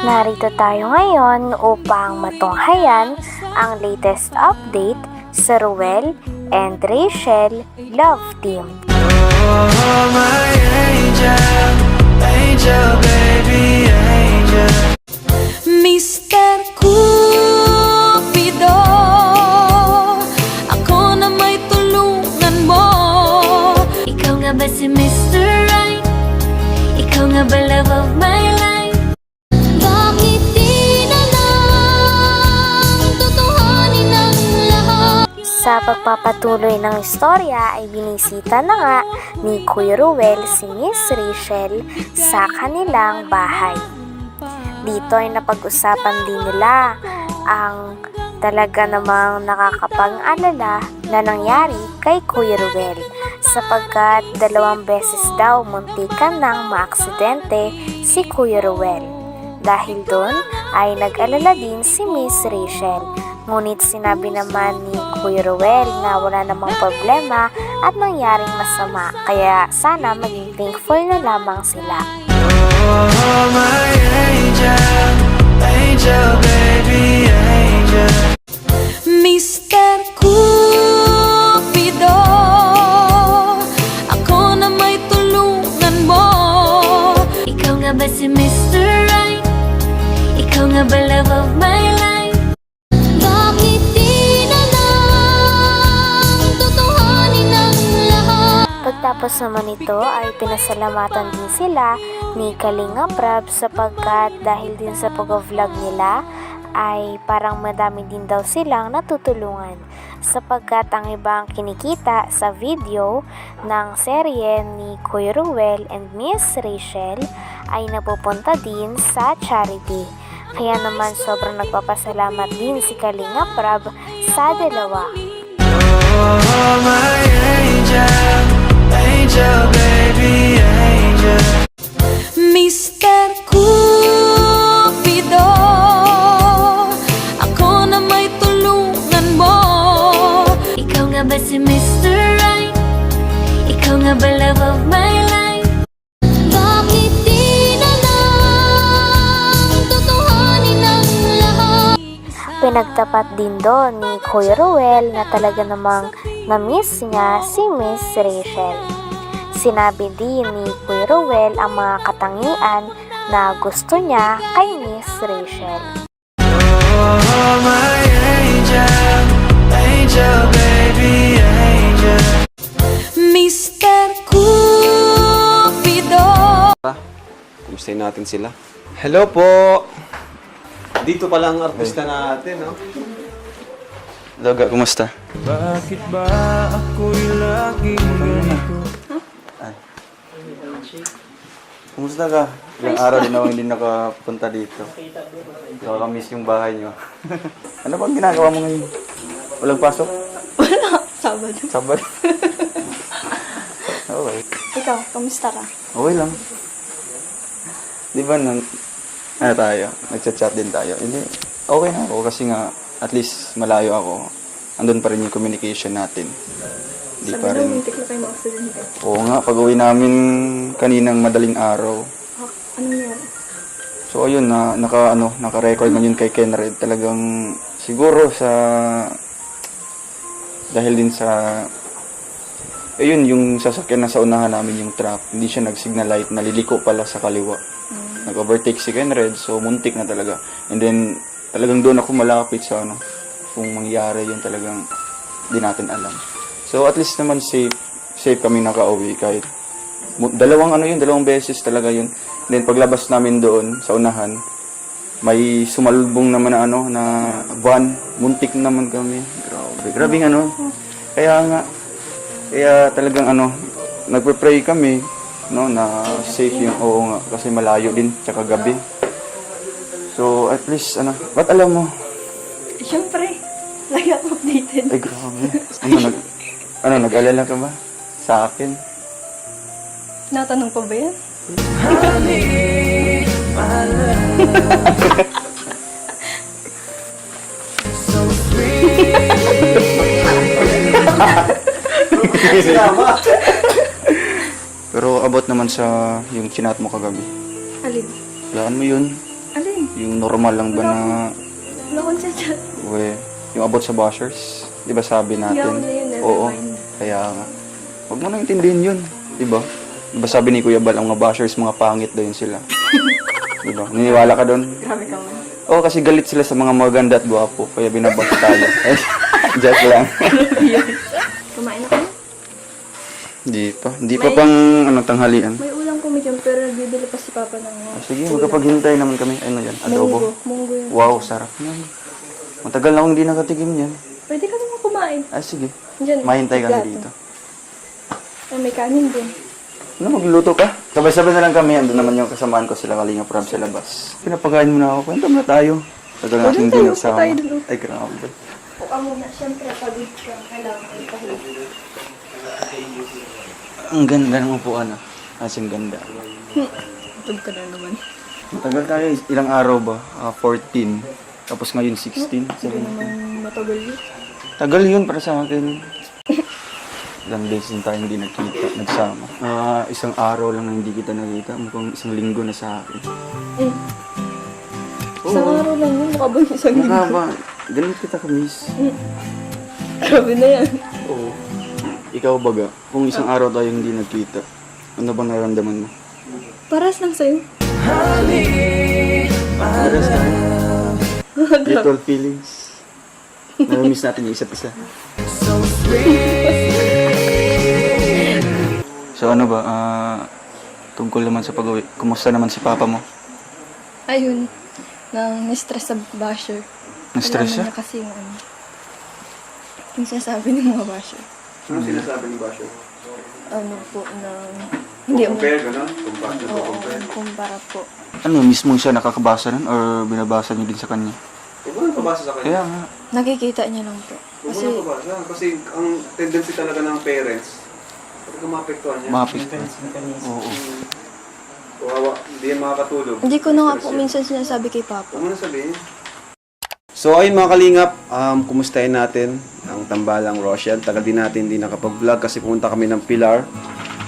Narito tayo ngayon upang matunghayan ang latest update sa Ruel and Rachel Love Team. Oh, my angel, angel, baby, Sa pagpapatuloy ng istorya ay binisita na nga ni Kuya Ruel si Miss Rachel sa kanilang bahay. Dito ay napag-usapan din nila ang talaga namang nakakapang-alala na nangyari kay Kuya Ruel sapagkat dalawang beses daw muntikan nang maaksidente si Kuya Ruel. Dahil doon ay nag-alala din si Miss Rachel. Ngunit sinabi naman ni Kuya Ruel na wala namang problema at nangyaring masama. Kaya sana maging thankful na lamang sila. Oh, my angel, Pagtapos naman ito ay pinasalamatan din sila ni Kalinga Prab sapagkat dahil din sa pag-vlog nila ay parang madami din daw silang natutulungan sapagkat ang ibang kinikita sa video ng serye ni Kuya Ruel and Miss Rachel ay napupunta din sa charity. Kaya naman sobrang nagpapasalamat din si Kalinga Prab sa dalawa. Oh, my angel, angel, baby, angel. Mr. Cupido Ako na may tulungan mo Ikaw nga ba si Mr. Right? Ikaw nga ba love of my life? Bakit di na lang Tutuhanin ang lahat? Pinagtapat din doon ni Kuya Ruel na talaga namang na-miss niya si Miss Rachel. Sinabi din ni Kuya Ruel ang mga katangian na gusto niya kay Miss Rachel. Oh, my angel, angel, baby, angel. Mr. Cupido Kumustahin natin sila. Hello po! Dito pala ang artista natin, no? Loga, kumusta? Bakit ba ako'y laging ganito? Kumusta ka? Ilang araw din ako hindi nakapunta dito. Nakakamiss yung bahay niyo. ano bang ginagawa mo ngayon? Walang pasok? Wala, Sabado. Sabad? okay. Ikaw, kamusta ka? Okay lang. Di ba nang, ano tayo, nagchat-chat din tayo. Hindi, okay na ako kasi nga, at least malayo ako. Andun pa rin yung communication natin. Di pa rin. muntik na kayo ma-aksidente. Oo nga, pag uwi namin kaninang madaling araw. Ha? Anong nangyari? So ayun na naka ano, naka-record na yun kay Ken Red. Talagang siguro sa dahil din sa ayun yung sasakyan na sa unahan namin yung truck, hindi siya nag-signal light, naliliko pala sa kaliwa. Nag-overtake si Ken Red, so muntik na talaga. And then talagang doon ako malapit sa ano, kung mangyari yun talagang di natin alam. So at least naman safe, safe kami nakauwi kahit dalawang ano yun, dalawang beses talaga yun. Then paglabas namin doon sa unahan, may sumalubong naman na ano na van, muntik naman kami. Grabe, grabe ano. Kaya nga kaya talagang ano, nagpe-pray kami no na safe yung oo nga kasi malayo din tsaka gabi. So at least ano, ba't alam mo? Siyempre, lagi ako updated. Ay grabe. Ano nag ano nag-alala ka ba sa akin? Natanong pa ba yan? So sweet. Pero about naman sa yung chinat mo kagabi. Alin? Kailangan mo yun. Yung normal lang ba na, chat-chat. we, yung about sa bashers. Di ba sabi natin? Yaw na yun, never Oo. mind. Kaya nga. Huwag mo nang intindihin yun. Di ba? Di ba sabi ni Kuya Bal, ang mga bashers, mga pangit daw yun sila. di ba? Niniwala ka doon? Grabe ka man. Oo, kasi galit sila sa mga maganda at gwapo. Kaya binabash tayo. Joke lang. Kumain ako. Hindi pa. Hindi pa pang ano, tanghalian. May ulam medyo pero nagbibili pa si Papa ng Ah, Sige, magkapaghintay naman kami. Ano yan? munggo. Adobo. Munggo yun. Wow, sarap yan. Matagal na akong hindi nakatikim yan. Pwede ka naman kumain. Ah, sige. Diyan. Mahintay kami plato. dito. Ay, may kanin din. Ano, magluluto ka? Sabay-sabay na lang kami. Ando naman yung kasamaan ko sila Kalinga Prab sa labas. Pinapakain mo na ako. Kwento mo na tayo. Tagal O, natin doon tayo. din Upo sa tayo doon. Ay, grabe. Buka muna. Siyempre, pagod ka. Kailangan ko ipahinga. Ang ganda ng upuan ah. As in, ganda. Tulog ka na naman. Matagal tayo. Ilang araw ba? Ah, 14. Tapos ngayon 16. Hindi 17. naman matagal yun. Tagal yun para sa akin. Ilang days din tayo hindi nagkita, nagsama. Ah, isang araw lang na hindi kita nakita. Mukhang isang linggo na sa akin. Eh. Isang araw lang yun. Mukha ba yung isang Mukha linggo? ba? Ganun kita ka-miss. Grabe na yan. Oo. Ikaw baga, kung isang araw tayo hindi nagkita, ano bang nararamdaman mo? Paras lang sa'yo. Paras na. Little feelings. Namimiss natin yung isa't isa. So ano ba, ah, tungkol naman sa pag-uwi, kumusta naman si papa mo? Ayun. Nang ni-stress sa basher. Na-stress Alam siya? niya kasi yung ano. Yung sinasabi ng mga basher. Ano sinasabi ni Basho? Ano po, na... Hindi mo. gano'n? Compare, Oo, kumpara po. Ano, mismo siya nakakabasa nun or binabasa niyo din sa kanya? Huwag mo nang pabasa sa kanya. Kaya nga. Nakikita niya lang po. Huwag mo Kasi, nang pabasa. Kasi ang tendency talaga ng parents, talaga maapektuhan niya. Mapit. Oo. Kawawa, hindi yan makakatulog. hindi ko na nga po minsan sinasabi kay Papa. Huwag mo na sabihin. So ayun mga kalingap, um, kumustahin natin ang tambalang Rochelle. Tagal din natin hindi nakapag-vlog kasi pumunta kami ng Pilar.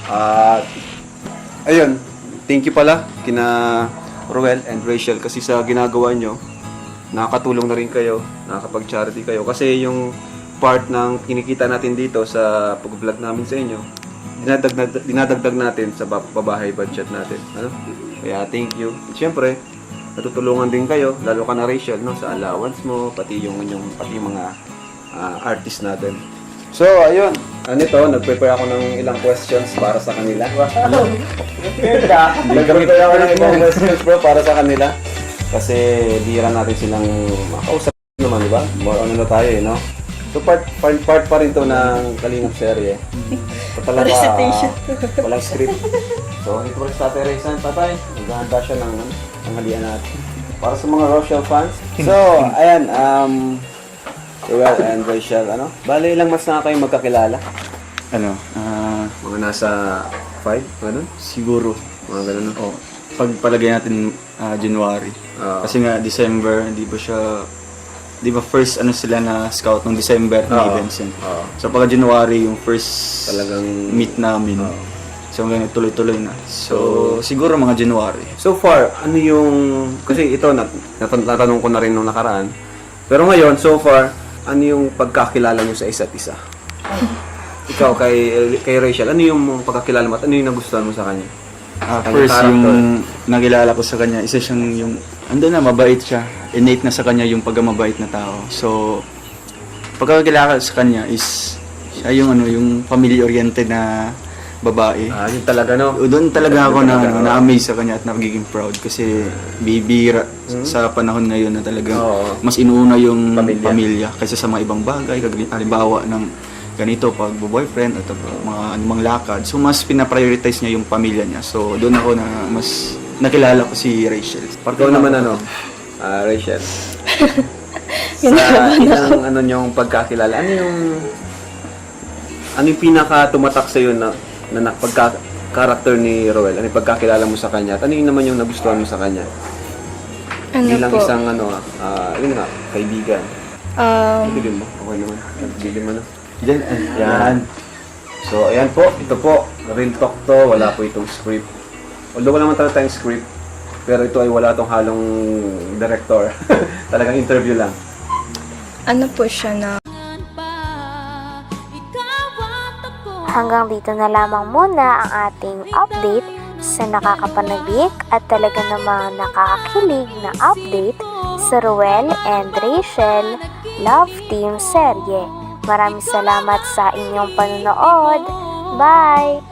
At ayun, thank you pala kina Roel and Rachel kasi sa ginagawa nyo, nakakatulong na rin kayo, nakakapag-charity kayo. Kasi yung part ng kinikita natin dito sa pag-vlog namin sa inyo, dinadagdag, dinadagdag natin sa ba- babahay budget natin. Ano? Kaya thank you. At syempre, natutulungan din kayo, lalo ka na Rachel, no, sa allowance mo, pati yung, yung pati yung mga ah, artist natin. So, ayun. Ano ito, nag-prepare ako ng ilang questions para sa kanila. Nag-prepare ako ng ilang questions bro para sa kanila. Kasi bihira natin silang makausap naman, di ba? More on ano tayo eh, no? So part, part, part pa rin to ng Kalingap serye. So talaga, ah, walang script. So, ito pala sa Tatay Raysan, Tatay. Naghahanda siya ng tanghalian natin. Para sa mga Rochelle fans. So, ayan, um, Joel and Rachel, ano? Bale, ilang mas na kayo magkakilala? Ano, ah, Mga nasa 5, ganun? siguro. Mga ganun, no? Oh, pagpalagay natin ah, January. Ah. Kasi nga December, hindi ba siya di ba first ano sila na scout ng December na Oo. events yun. Oo. So pagka January yung first Talagang- meet namin. Oo. So hanggang tuloy-tuloy na. So, siguro mga January. So far, ano yung... Kasi ito, nat, nat- natanong ko na rin nung nakaraan. Pero ngayon, so far, ano yung pagkakilala nyo sa isa't isa? Ikaw, kay, kay Rachel, ano yung pagkakilala mo at ano yung nagustuhan mo sa kanya? Ah, first, character. yung nakilala ko sa kanya, isa siyang yung, ando na, mabait siya. Innate na sa kanya yung pagkamabait na tao. So, pagkakilala ko sa kanya is, siya yung ano, yung family-oriented na babae. Ah, yun talaga, no? Doon talaga ako na, Talaga, oo. na-amaze sa kanya at nagiging proud kasi bibira sa panahon ngayon na talagang Hmm? Oo. mas inuuna yung Pamilya. pamilya, kaysa sa mga ibang bagay, kag- halimbawa ng ganito pag boyfriend at mga anumang lakad. So mas pinaprioritize niya yung pamilya niya. So doon ako na mas nakilala ko si Rachel. Ikaw naman, ano? Ah, Rachel. sa ilang ano yung pagkakilala, ano yung ano yung pinaka tumatak sa na na, na pagka character ni Roel? Ano yung pagkakilala mo sa kanya? At ano yung naman yung nagustuhan mo sa kanya? Ano Bilang po? isang ano, ah, yun nga, kaibigan. Um, Bigyan mo. Okay naman. Bigyan mo na. Yan. Yan. So, ayan po. Ito po. Real talk to. Wala po itong script. Although wala naman talaga tayong script. Pero ito ay wala tong halong director. Talagang interview lang. Ano po siya na Hanggang dito na lamang muna ang ating update sa nakakapanabik at talaga namang nakakakilig na update sa Ruel and Rachel Love Team serye. Maraming salamat sa inyong panonood. Bye!